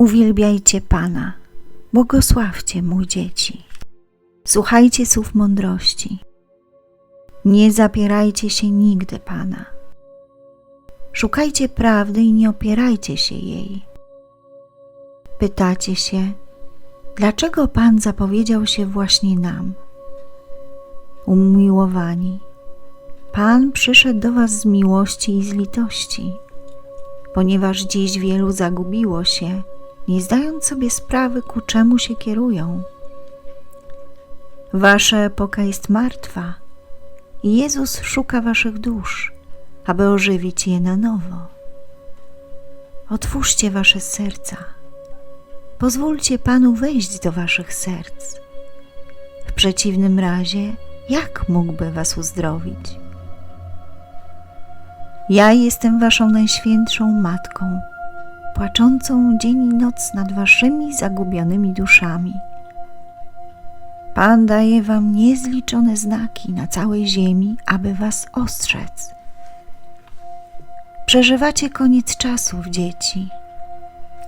Uwielbiajcie Pana, błogosławcie mój dzieci. Słuchajcie słów mądrości. Nie zapierajcie się nigdy Pana. Szukajcie prawdy i nie opierajcie się jej. Pytacie się, dlaczego Pan zapowiedział się właśnie nam? Umiłowani, Pan przyszedł do Was z miłości i z litości, ponieważ dziś wielu zagubiło się, nie zdając sobie sprawy, ku czemu się kierują. Wasza epoka jest martwa i Jezus szuka Waszych dusz, aby ożywić je na nowo. Otwórzcie Wasze serca. Pozwólcie Panu wejść do Waszych serc. W przeciwnym razie, jak mógłby Was uzdrowić? Ja jestem Waszą najświętszą Matką, płaczącą dzień i noc nad Waszymi zagubionymi duszami. Pan daje Wam niezliczone znaki na całej ziemi, aby Was ostrzec. Przeżywacie koniec czasów, dzieci.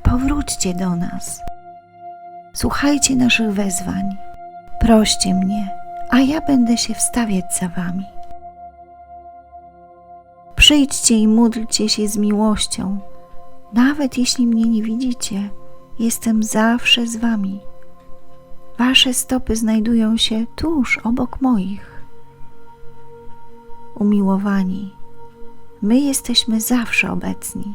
Powróćcie do nas. Słuchajcie naszych wezwań. Proście mnie, a ja będę się wstawiać za Wami. Przyjdźcie i módlcie się z miłością. Nawet jeśli mnie nie widzicie, jestem zawsze z Wami. Wasze stopy znajdują się tuż obok moich. Umiłowani, my jesteśmy zawsze obecni.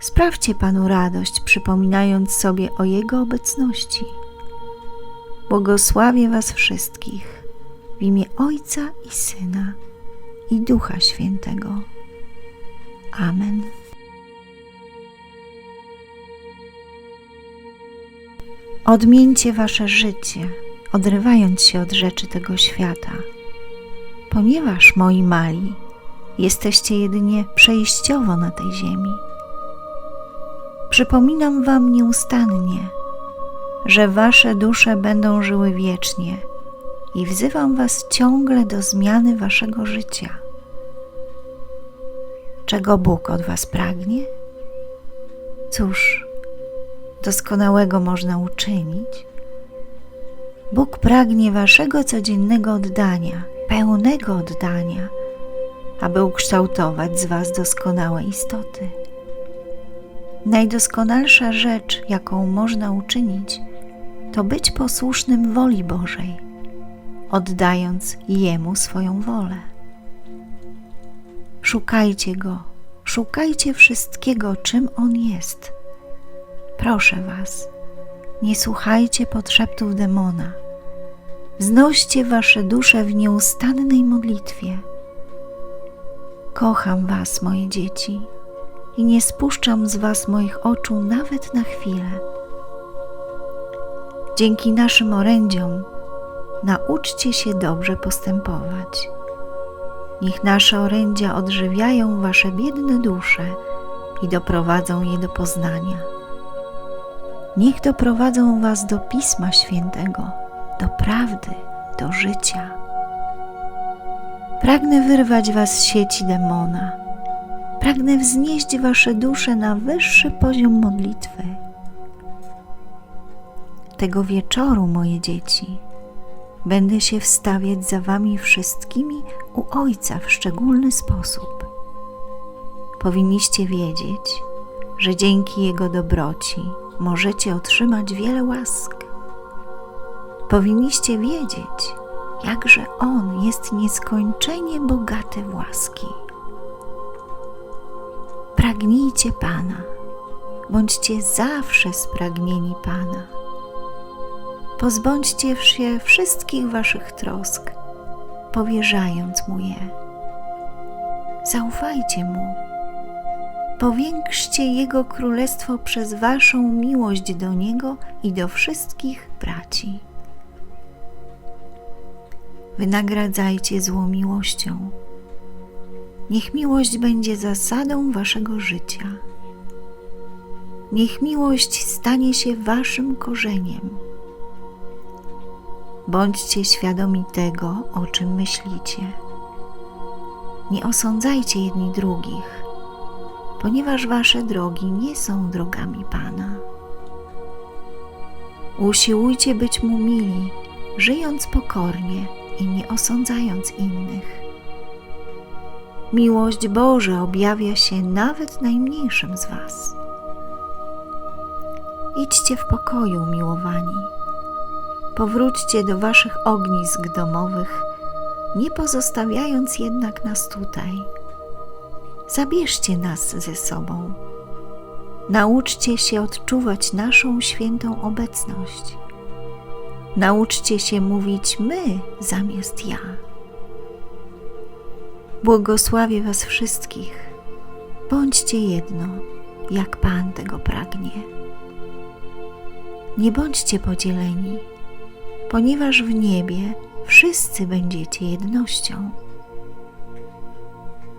Sprawdźcie Panu radość, przypominając sobie o Jego obecności. Błogosławię Was wszystkich w imię Ojca i Syna i Ducha Świętego. Amen. Odmieńcie wasze życie, odrywając się od rzeczy tego świata, ponieważ, moi mali, jesteście jedynie przejściowo na tej ziemi. Przypominam wam nieustannie, że wasze dusze będą żyły wiecznie i wzywam was ciągle do zmiany waszego życia. Czego Bóg od was pragnie? Cóż, doskonałego można uczynić? Bóg pragnie waszego codziennego oddania, pełnego oddania, aby ukształtować z was doskonałe istoty. Najdoskonalsza rzecz, jaką można uczynić, to być posłusznym woli Bożej, oddając Jemu swoją wolę. Szukajcie Go, szukajcie wszystkiego, czym On jest. Proszę Was, nie słuchajcie podszeptów demona. Wznoście Wasze dusze w nieustannej modlitwie. Kocham Was, moje dzieci, i nie spuszczam z Was moich oczu nawet na chwilę. Dzięki naszym orędziom nauczcie się dobrze postępować. Niech nasze orędzia odżywiają Wasze biedne dusze i doprowadzą je do poznania. Niech doprowadzą Was do Pisma Świętego, do prawdy, do życia. Pragnę wyrwać Was z sieci demona. Pragnę wznieść Wasze dusze na wyższy poziom modlitwy. Tego wieczoru, moje dzieci, będę się wstawiać za Wami wszystkimi u Ojca w szczególny sposób. Powinniście wiedzieć, że dzięki Jego dobroci możecie otrzymać wiele łask. Powinniście wiedzieć, jakże On jest nieskończenie bogaty w łaski. Pragnijcie Pana, bądźcie zawsze spragnieni Pana. Pozbądźcie się wszystkich waszych trosk, powierzając Mu je. Zaufajcie Mu. Powiększcie Jego królestwo przez waszą miłość do Niego i do wszystkich braci. Wynagradzajcie zło miłością. Niech miłość będzie zasadą waszego życia. Niech miłość stanie się waszym korzeniem. Bądźcie świadomi tego, o czym myślicie. Nie osądzajcie jedni drugich, ponieważ wasze drogi nie są drogami Pana. Usiłujcie być mu mili, żyjąc pokornie i nie osądzając innych. Miłość Boża objawia się nawet najmniejszym z Was. Idźcie w pokoju, miłowani. Powróćcie do Waszych ognisk domowych, nie pozostawiając jednak nas tutaj. Zabierzcie nas ze sobą. Nauczcie się odczuwać naszą świętą obecność. Nauczcie się mówić my zamiast ja. Błogosławię Was wszystkich. Bądźcie jedno, jak Pan tego pragnie. Nie bądźcie podzieleni, ponieważ w niebie wszyscy będziecie jednością.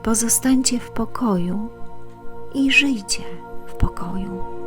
Pozostańcie w pokoju i żyjcie w pokoju.